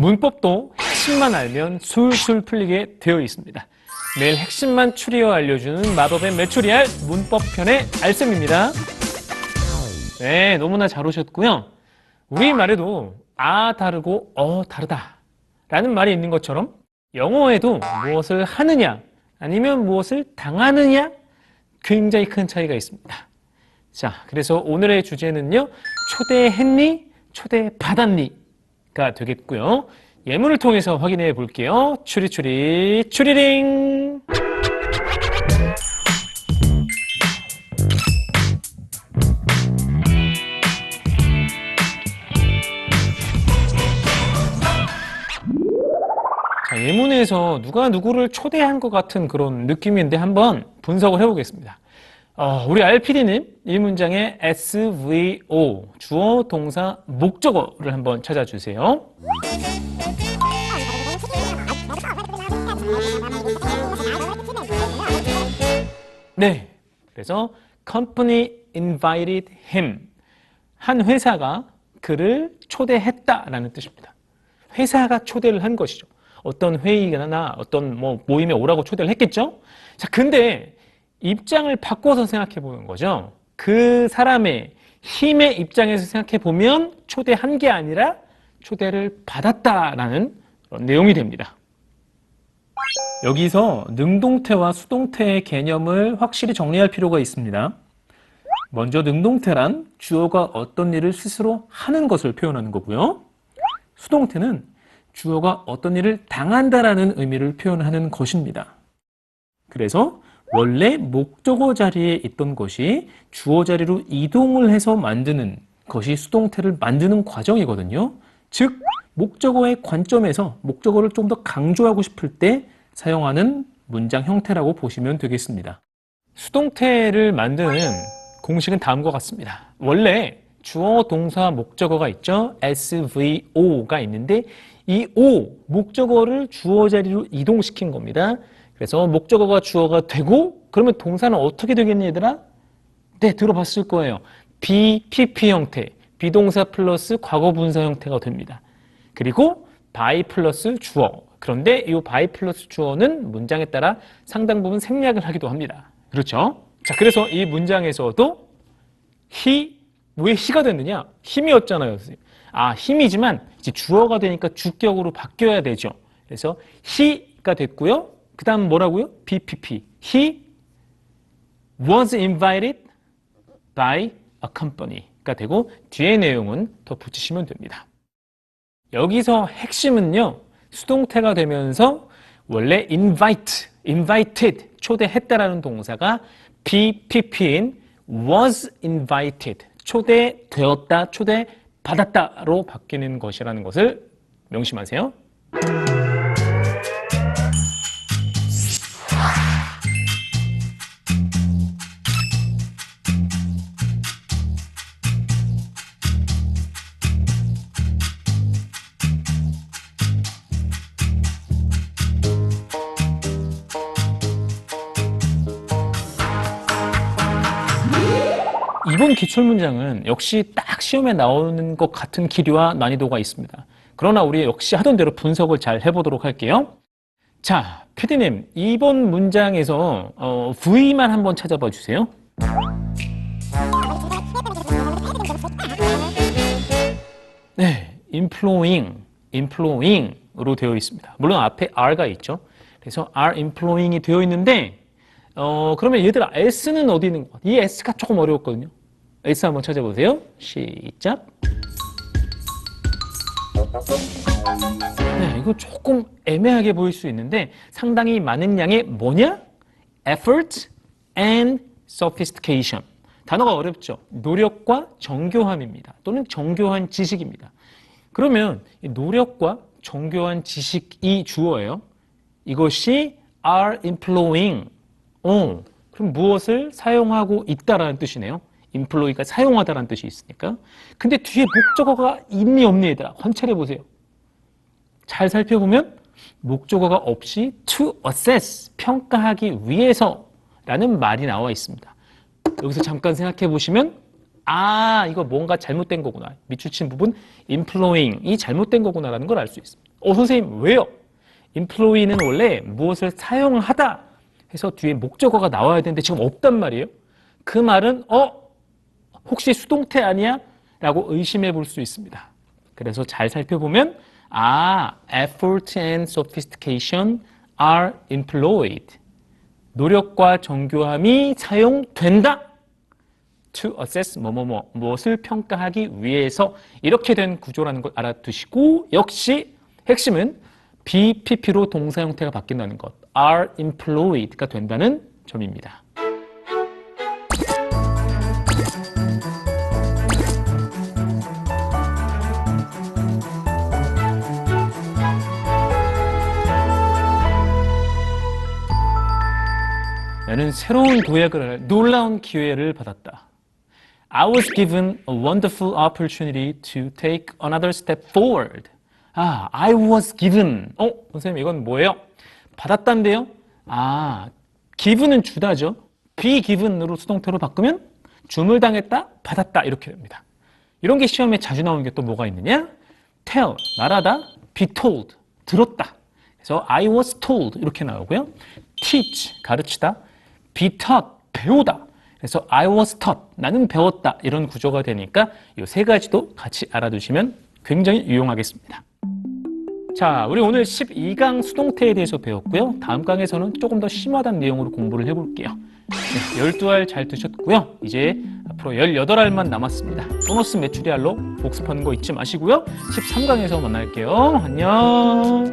문법도 핵심만 알면 술술 풀리게 되어 있습니다. 매일 핵심만 추리어 알려주는 마법의 메추리알 문법편의 알쌤입니다. 네, 너무나 잘 오셨고요. 우리말에도 아 다르고 어 다르다 라는 말이 있는 것처럼 영어에도 무엇을 하느냐 아니면 무엇을 당하느냐 굉장히 큰 차이가 있습니다. 자, 그래서 오늘의 주제는요. 초대했니? 초대받았니? 가 되겠고요. 예문을 통해서 확인해 볼게요. 추리추리 추리링. 자, 예문에서 누가 누구를 초대한 것 같은 그런 느낌인데 한번 분석을 해보겠습니다. 어, 우리 RPD님 이 문장의 SVO 주어 동사 목적어를 한번 찾아주세요. 네. 그래서 company invited him. 한 회사가 그를 초대했다라는 뜻입니다. 회사가 초대를 한 것이죠. 어떤 회의나 어떤 뭐 모임에 오라고 초대를 했겠죠? 자, 근데 입장을 바꿔서 생각해 보는 거죠. 그 사람의 힘의 입장에서 생각해 보면 초대한 게 아니라 초대를 받았다라는 내용이 됩니다. 여기서 능동태와 수동태의 개념을 확실히 정리할 필요가 있습니다. 먼저 능동태란 주어가 어떤 일을 스스로 하는 것을 표현하는 거고요. 수동태는 주어가 어떤 일을 당한다라는 의미를 표현하는 것입니다. 그래서 원래 목적어 자리에 있던 것이 주어 자리로 이동을 해서 만드는 것이 수동태를 만드는 과정이거든요. 즉, 목적어의 관점에서 목적어를 좀 더 강조하고 싶을 때 사용하는 문장 형태라고 보시면 되겠습니다. 수동태를 만드는 공식은 다음과 같습니다. 원래 주어, 동사, 목적어가 있죠. SVO가 있는데 이 O, 목적어를 주어 자리로 이동시킨 겁니다. 그래서 목적어가 주어가 되고 그러면 동사는 어떻게 되겠니 얘들아? 네, 들어봤을 거예요. BPP 형태, 비동사 플러스 과거 분사 형태가 됩니다. 그리고 by 플러스 주어. 그런데 이 by 플러스 주어는 문장에 따라 상당 부분 생략을 하기도 합니다. 그렇죠? 자, 그래서 이 문장에서도 he 왜 he가 됐느냐? 힘이었잖아요. 아, 힘이지만 이제 주어가 되니까 주격으로 바뀌어야 되죠. 그래서 he가 됐고요. 그 다음 뭐라고요? BPP. He was invited by a company가 되고 뒤에 내용은 더 붙이시면 됩니다. 여기서 핵심은요. 수동태가 되면서 원래 invite, invited, 초대했다라는 동사가 BPP인 was invited, 초대되었다, 초대받았다로 바뀌는 것이라는 것을 명심하세요. 이번 기출문장은 역시 딱 시험에 나오는 것 같은 길이와 난이도가 있습니다. 그러나 우리 역시 하던 대로 분석을 잘 해보도록 할게요. 자, PD님, 이번 문장에서 어, V만 한번 찾아봐 주세요. 네, employing, employing으로 되어 있습니다. 물론 앞에 R가 있죠. 그래서 R employing이 되어 있는데 어, 그러면 얘들아, S는 어디 있는 거? 이 S가 조금 어려웠거든요. S 한번 찾아보세요. 시작. 네, 이거 조금 애매하게 보일 수 있는데 상당히 많은 양의 뭐냐? effort and sophistication. 단어가 어렵죠. 노력과 정교함입니다. 또는 정교한 지식입니다. 그러면 이 노력과 정교한 지식이 주어예요. 이것이 are employing. 어, 그럼 무엇을 사용하고 있다라는 뜻이네요. Employ가 사용하다라는 뜻이 있으니까. 근데 뒤에 목적어가 있니 없니 얘들아. 관찰해 보세요. 잘 살펴보면 목적어가 없이 to assess, 평가하기 위해서 라는 말이 나와 있습니다. 여기서 잠깐 생각해 보시면 아, 이거 뭔가 잘못된 거구나. 밑줄 친 부분 employing이 잘못된 거구나 라는 걸 알 수 있습니다. 어, 선생님, 왜요? employee는 원래 무엇을 사용하다 해서 뒤에 목적어가 나와야 되는데 지금 없단 말이에요. 그 말은, 어, 혹시 수동태 아니야? 라고 의심해 볼 수 있습니다. 그래서 잘 살펴보면, 아, effort and sophistication are employed. 노력과 정교함이 사용된다. to assess 뭐뭐뭐 무엇을 평가하기 위해서 이렇게 된 구조라는 걸 알아두시고 역시 핵심은 BPP로 동사 형태가 바뀐다는 것 are employed가 된다는 점입니다. 나는 새로운 도약을 할 놀라운 기회를 받았다. I was given a wonderful opportunity to take another step forward. 아, I was given. 어, 선생님, 이건 뭐예요? 받았단데요? 아, given은 주다죠. be given으로 수동태로 바꾸면 줌을 당했다, 받았다, 이렇게 됩니다. 이런 게 시험에 자주 나오는 게 또 뭐가 있느냐? tell, 말하다, be told, 들었다. 그래서 I was told 이렇게 나오고요. teach, 가르치다, be taught, 배우다. 그래서 I was taught, 나는 배웠다. 이런 구조가 되니까 이 세 가지도 같이 알아두시면 굉장히 유용하겠습니다. 자, 우리 오늘 12강 수동태에 대해서 배웠고요. 다음 강에서는 조금 더 심화된 내용으로 공부를 해볼게요. 네, 12알 잘 드셨고요. 이제 앞으로 18알만 남았습니다. 보너스 메추리알로 복습하는 거 잊지 마시고요. 13강에서 만날게요. 안녕.